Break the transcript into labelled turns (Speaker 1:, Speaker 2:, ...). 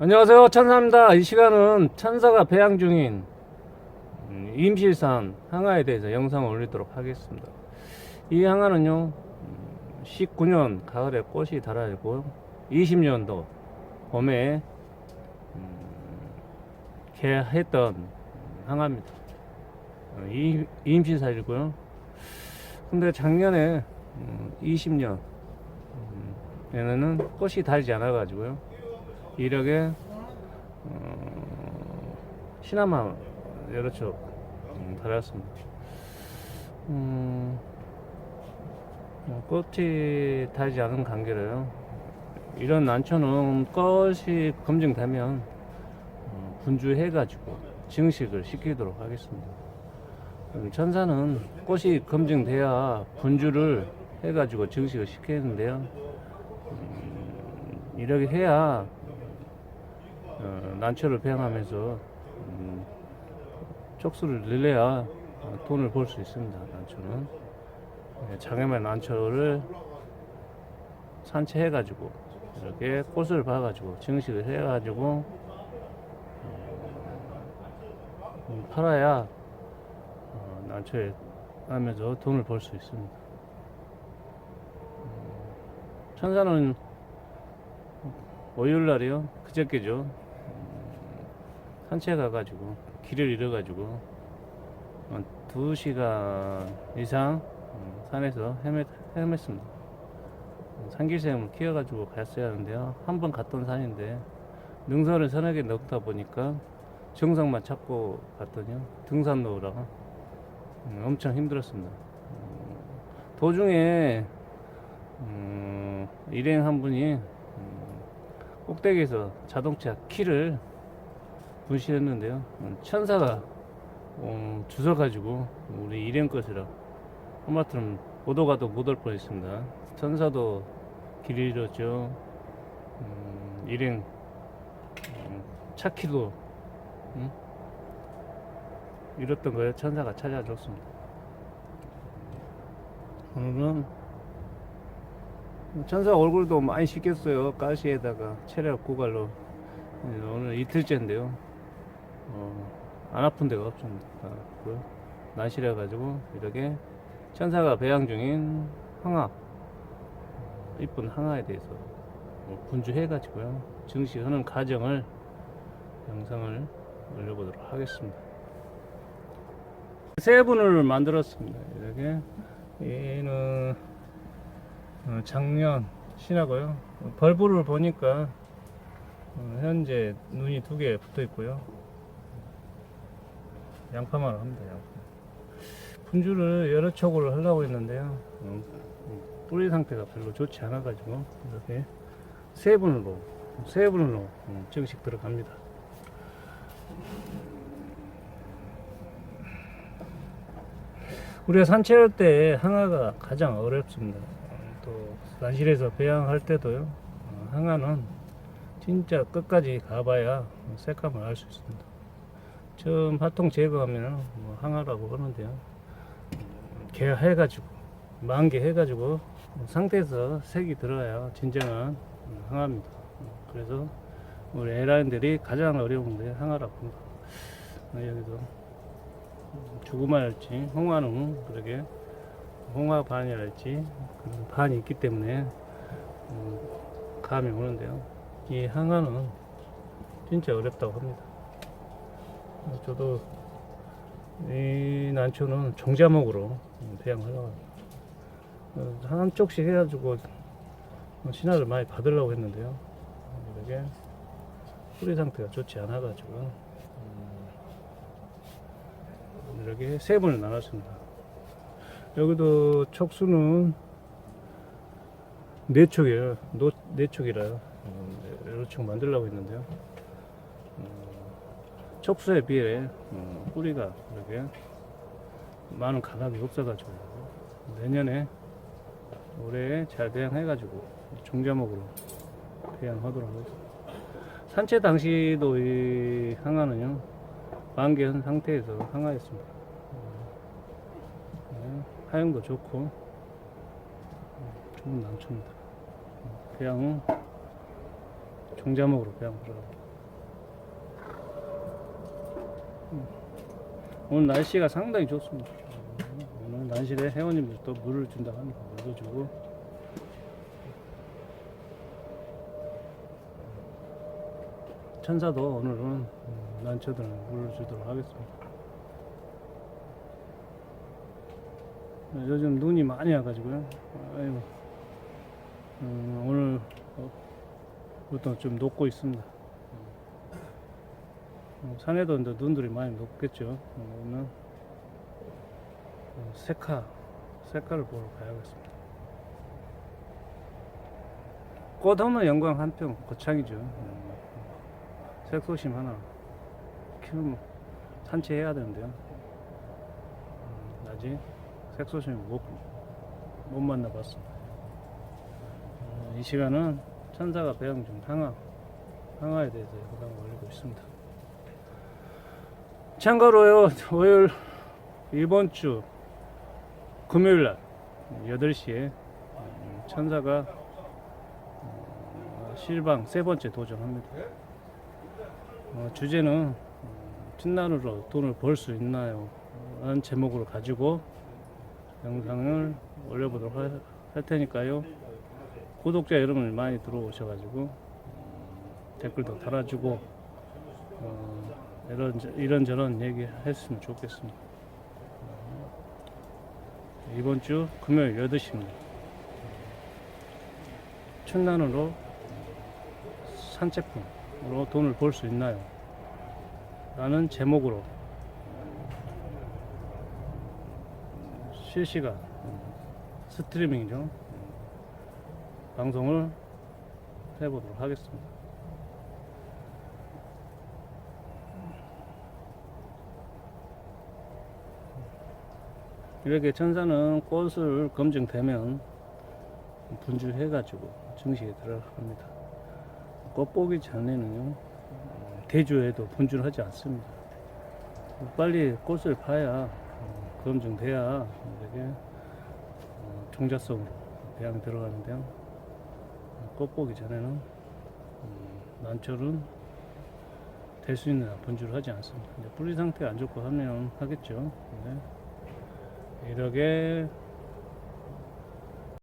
Speaker 1: 안녕하세요. 천사입니다. 이 시간은 천사가 배양 중인 음, 임실산 항아에 대해서 영상을 올리도록 하겠습니다. 이 항아는요 19년 가을에 꽃이 달아있고 20년도 봄에 음, 개했던 항아입니다. 어, 이, 임실산이고요. 근데 작년에 20년 에는 꽃이 달지 않아 가지고요 이력에 어, 시나마 여러 쪽 음, 달았습니다. 음, 어, 꽃이 달지 않은 관계로요. 이런 난초는 꽃이 검증되면 어, 분주해가지고 증식을 시키도록 하겠습니다. 음, 천사는 꽃이 검증돼야 분주를 해가지고 증식을 시키는데요. 음, 이렇게 해야 어, 난초를 배양하면서 음, 촉수를 늘려야 어, 돈을 벌 수 있습니다. 난초는 예, 장애만 난초를 산채해가지고 이렇게 꽃을 봐가지고 증식을 해가지고 음, 팔아야 어, 난초에 하면서 돈을 벌 수 있습니다. 음, 천사는 월요일 날이요 그저께죠 산책 가가지고 길을 잃어가지고 한 2시간 이상 음, 산에서 헤맸, 헤맸습니다. 산길샘을 키워가지고 갔어야 하는데요. 한 번 갔던 산인데 능선을 서너 개 넣다 보니까 정상만 찾고 갔더니요. 등산로라 음, 엄청 힘들었습니다. 음, 도중에 음, 일행 한 분이 음, 꼭대기에서 자동차 키를 분실했는데요. 음, 천사가 어, 주워가지고 우리 일행 것이라 하마터면 오도가도 못 올 뻔했습니다. 천사도 길 잃었죠. 음, 일행 음, 차 키도 음? 잃었던 거예요. 천사가 찾아줬습니다. 오늘은 천사 얼굴도 많이 씻겼어요. 가시에다가 체력 고갈로 네, 오늘 이틀째인데요. 어, 안 아픈 데가. 다 아프고요. 날씨라 가지고 이렇게 천사가 배양 중인 항아 어, 이쁜 항아에 대해서 어, 분주해 가지고요. 증식하는 과정을 영상을 올려보도록 하겠습니다. 세 분을 만들었습니다. 이렇게 얘는 어, 작년 신하고요. 벌브를 보니까 어, 현재 눈이 두 개 붙어 있고요. 양파만 합니다. 양파. 분주를 여러 촉으로 하려고 했는데요. 음, 음, 뿌리 상태가 별로 좋지 않아 가지고 이렇게 세 분으로 세 분으로 음, 정식 들어갑니다. 우리가 산책할 때 항아가 가장 어렵습니다. 어, 또 난실에서 배양할 때도요. 어, 항아는 진짜 끝까지 가봐야 색감을 알 수 있습니다. 처음 화통 제거하면 뭐 항아라고 하는데요. 개 해가지고 만개 해가지고 상태에서 색이 들어야 진정한 항아입니다. 그래서 우리 에라인들이 가장 어려운 게 항아라고 합니다. 어, 여기도 죽음할지 홍화는 그러게 홍화 반이랄지 그런 반이 있기 때문에 음, 감이 오는데요. 이 항아는 진짜 어렵다고 합니다. 어, 저도 이 난초는 종자목으로 배양하려고. 어, 한쪽씩 해가지고 신화를 많이 받으려고 했는데요. 이렇게 뿌리 상태가 좋지 않아가지고 음, 이렇게 세 번을 나눴습니다. 여기도 촉수는 네 촉이에요. 노, 네 촉이라요. 어, 여러 촉 만들려고 했는데요. 어, 촉수에 비해 어, 뿌리가 이렇게 많은 가닥이 없어가지고 내년에 올해 잘 배양해가지고 종자목으로 배양하도록 하겠습니다. 산채 당시도 이 항아는요 만개한 상태에서 항아였습니다. 네, 하영도 좋고 음, 좋은 난초입니다. 배양은 종자목으로 배양 들어갑니다. 오늘 날씨가 상당히 좋습니다. 오늘 난실에 회원님들 또 물을 준다 합니다. 물도 주고. 천사도 오늘은 음, 난초들은 물을 주도록 하겠습니다. 요즘 눈이 많이 와가지고요. 아이고, 음, 오늘 어, 좀 녹고 있습니다. 어, 산에도 이제 눈들이 많이 녹겠죠. 어, 오늘 어, 색화, 색깔을 보러 가야겠습니다. 꽃 없는 영광 한평 거창이죠. 음, 색소심 하나 키우면 산채해야 되는데요. 음, 아직 색소심 못, 못 만나봤습니다. 어, 이 시간은 천사가 배양 중 항아, 항아에 대해서 해당 올리고 있습니다. 참고로요, 월요일 이번 주 금요일 날 8시에 천사가 어, 실방 세 번째 도전합니다. 어, 주제는 음, 춘난으로 돈을 벌 수 있나요? 라는 제목으로 가지고 영상을 올려보도록 할, 할 테니까요. 구독자 여러분들 많이 들어오셔가지고 음, 댓글도 달아주고 어, 이런 이런저런 얘기 했으면 좋겠습니다. 어, 이번 주 금요일 8시입니다. 춘난으로 산책품으로 돈을 벌 수 있나요? 라는 제목으로 실시간 스트리밍이죠. 방송을 해보도록 하겠습니다. 이렇게 천사는 꽃을 검증되면 분주해 가지고 증식에 들어갑니다. 꽃 보기 전에는요, 어, 대주에도 분주를 하지 않습니다. 빨리 꽃을 파야 어, 검증돼야 이렇게 어, 종자성으로 배양이 들어가는데요. 꽃 보기 전에는 음, 난철은 될 수 있는 한 분주를 하지 않습니다. 뿌리 상태 안 좋고 하면 하겠죠. 근데 이렇게